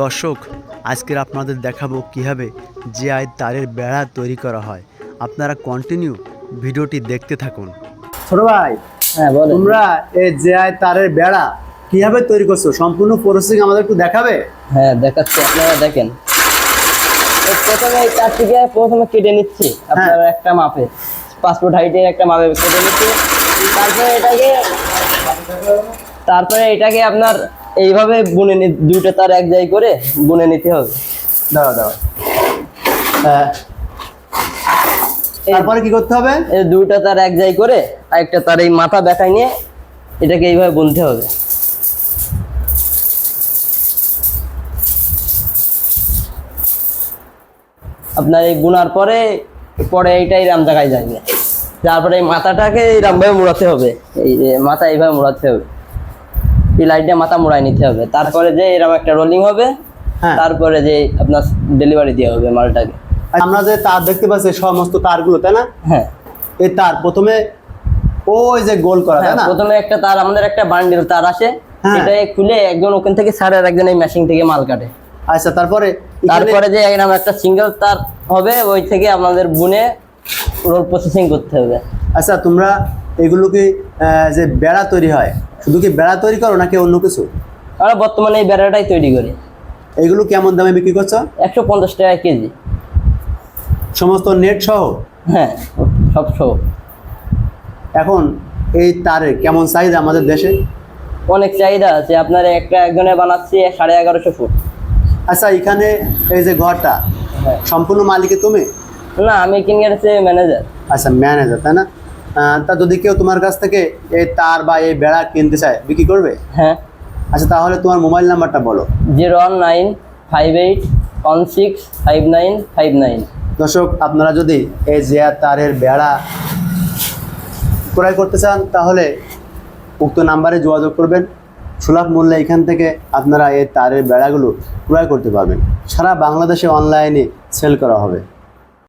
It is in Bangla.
দর্শক আজকের আপনাদের দেখাবো কীভাবে আয় তারের বেড়া তৈরি করা হয়। আপনারা কন্টিনিউ ভিডিওটি দেখতে থাকুন। ছোট ভাই হ্যাঁ বলেন। তোমরা এই জিআই তারের বেড়া কীভাবে তৈরি করছ? সম্পূর্ণ প্রসেসিং আমাদের একটু দেখাবে? হ্যাঁ দেখাচ্ছি আপনারা দেখেন। প্রথমে এই চারটিকে প্রথমে কেটে নিচ্ছি আপনারা একটা মাপে পাসপোর্ট হাইটের একটা মাপে কেটে নিচ্ছি। তারপরে এটাকে তারপরে এটাকে আপনার এইভাবে বুনে দুইটা তার এক জায়গায় করে বুনে নিতে হবে। দাও দাও। হ্যাঁ। তারপরে কি করতে হবে? এই দুইটা তার এক জায়গায় করে আর একটা তার এই মাথা দেখায় নিয়ে এটাকে এইভাবে বুনতে হবে। আপনার এই বুনার পরে পরে এইটাই রাম জায়গায় যাবে। তারপরে এই মাথাটাকে এইরকমভাবে মোড়াতে হবে। এই যে মাথা এইভাবে মোড়াতে হবে। লাইটটা মাথা মোড়াই নিতে হবে। তারপরে যে এরকম একটা রোলিং হবে হ্যাঁ। তারপরে যে আপনার ডেলিভারি দেওয়া হবে মালটাকে। আমরা যে তার দেখতে পাচ্ছি সমস্ত তারগুলো তাই না? হ্যাঁ। এই তার প্রথমে ওই যে গোল করা তাই হ্যাঁ, না? প্রথমে একটা তার আমাদের একটা বান্ডিল তার আসে। হ্যাঁ। এটা খুলে একজন ওখান থেকে আর একজন এই মেশিন থেকে মাল কাটে। আচ্ছা তারপরে তারপরে যে এরকম একটা সিঙ্গেল তার হবে ওই থেকে আমাদের বুনে রোল প্রসেসিং করতে হবে। আচ্ছা তোমরা এগুলো কি যে বেড়া তৈরি হয় শুধু কি বেড়া তৈরি করো নাকি অন্য কিছু? আমরা বর্তমানে এই বেড়াটাই তৈরি করি। এগুলো কেমন দামে বিক্রি করছ? একশো পঞ্চাশ টাকা কেজি। সমস্ত নেট সহ? হ্যাঁ সব সহ। এখন এই তারের কেমন চাহিদা আমাদের দেশে? অনেক চাহিদা আছে। আপনার একটা একজনে বানাচ্ছি সাড়ে এগারোশো ফুট। আচ্ছা এখানে এই যে ঘরটা হ্যাঁ। সম্পূর্ণ মালিকে তুমি? না আমি কিনে গেছি ম্যানেজার আচ্ছা ম্যানেজার তাই না? তা যদি কেউ তোমার কাছ থেকে এই তার বা এই বেড়া কিনতে চায় বিক্রি করবে? হ্যাঁ। আচ্ছা তাহলে তোমার মোবাইল নাম্বারটা বলো। Zero one nine five eight one six five nine five nine. দর্শক আপনারা যদি এই জিয়া তারের বেড়া ক্রয় করতে চান তাহলে উক্ত নাম্বারে যোগাযোগ করবেন। সুলভ মূল্যে এখান থেকে আপনারা এই তারের বেড়াগুলো ক্রয় করতে পারবেন। সারা বাংলাদেশে অনলাইনে সেল করা হবে।